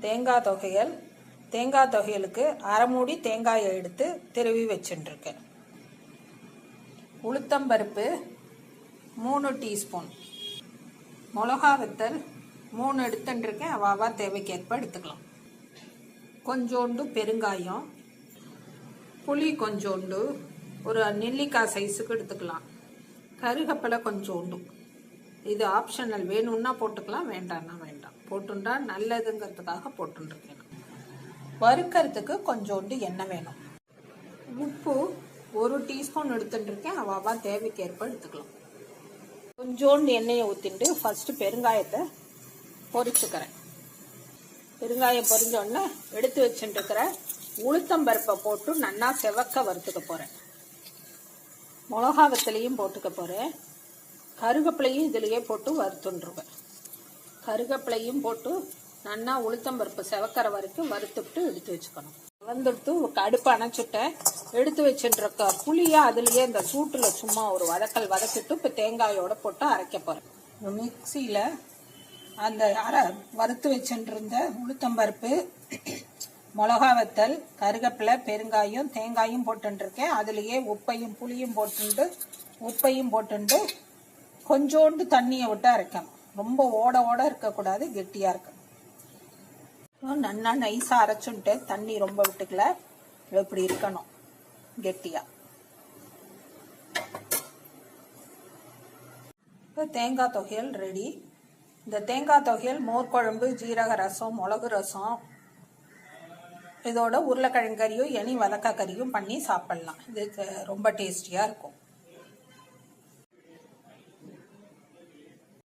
தேங்காய் தொகையல் தேங்காய் தொகையலுக்கு அரை மூடி தேங்காயை எடுத்து திருவி வச்சுட்டுருக்கேன் உளுத்தம்பருப்பு மூணு டீஸ்பூன். மிளகா வத்தல் மூணு எடுத்துட்டுருக்கேன் அவாவா தேவைக்கேற்ப எடுத்துக்கலாம். கொஞ்சோண்டு பெருங்காயம் புளி கொஞ்சோண்டு ஒரு நெல்லிக்காய் சைஸுக்கு எடுத்துக்கலாம். கருகப்பிலை கொஞ்சோண்டு. இது ஆப்ஷனல் வேணும்னா போட்டுக்கலாம் வேண்டாம்னா வேண்டாம். போட்டுண்டா நல்லதுங்கிறதுக்காக போட்டுருக்கேன் வறுக்கிறதுக்கு கொஞ்சோண்டு எண்ணெய் வேணும். உப்பு ஒரு டீஸ்பூன் எடுத்துட்டுருக்கேன். அவாவா தேவைக்கேற்ப எடுத்துக்கலாம். கொஞ்சோண்டு எண்ணெயை ஊற்றிட்டு ஃபஸ்ட்டு பெருங்காயத்தை பொரிச்சுக்கிறேன். பெருங்காயம் பொரிஞ்சோடனே எடுத்து வச்சுட்டுருக்கிற உளுத்தம்பருப்பை போட்டு நன்னா செவக்க வறுத்துக்க போகிறேன் மிளகா வத்தலையும் போட்டுக்க போகிறேன் கருவேப்பிலையும் இதுலேயே போட்டு வறுத்துன்றுவேன். கருகப்பிலையும் போட்டு நல்லா உளுத்தம்பருப்பு செவக்கிற வரைக்கும் வறுத்துட்டு எடுத்து வச்சுக்கணும். வந்துடுத்து அடுப்பு அணைச்சிட்டேன் எடுத்து வச்சுருக்க புளியை அதுலேயே இந்த சூட்டில் சும்மா ஒரு வதக்கல் வதக்கிட்டு இப்போ தேங்காயோட போட்டு அரைக்க போகிறேன் மிக்சியில் அந்த அரை வறுத்து வச்சுருந்த உளுத்தம்பருப்பு மிளகா வத்தல் கருகப்பிலை பெருங்காயம் தேங்காயும் போட்டுருக்கேன். அதுலேயே உப்பையும் புளியும் போட்டுண்டு உப்பையும் போட்டுண்டு கொஞ்சோண்டு தண்ணியை விட்டு அரைக்கணும். ரொம்ப ஓட ஓட இருக்கக்கூடாது கெட்டியாக இருக்கணும். நல்லா நைஸாக அரைச்சுன்ட்டு தண்ணி ரொம்ப விட்டுக்கல. இப்படி இருக்கணும் கெட்டியாக இப்போ தேங்காய் தொகையல் ரெடி. இந்த தேங்காய் தொகையல் மோர் குழம்பு ஜீரக ரசம் மிளகு ரசம் இதோட உருளைக்கிழங்கு கறியும் இனி வதக்காய் கறியும் பண்ணி சாப்பிட்லாம். இது ரொம்ப டேஸ்டியாக இருக்கும்.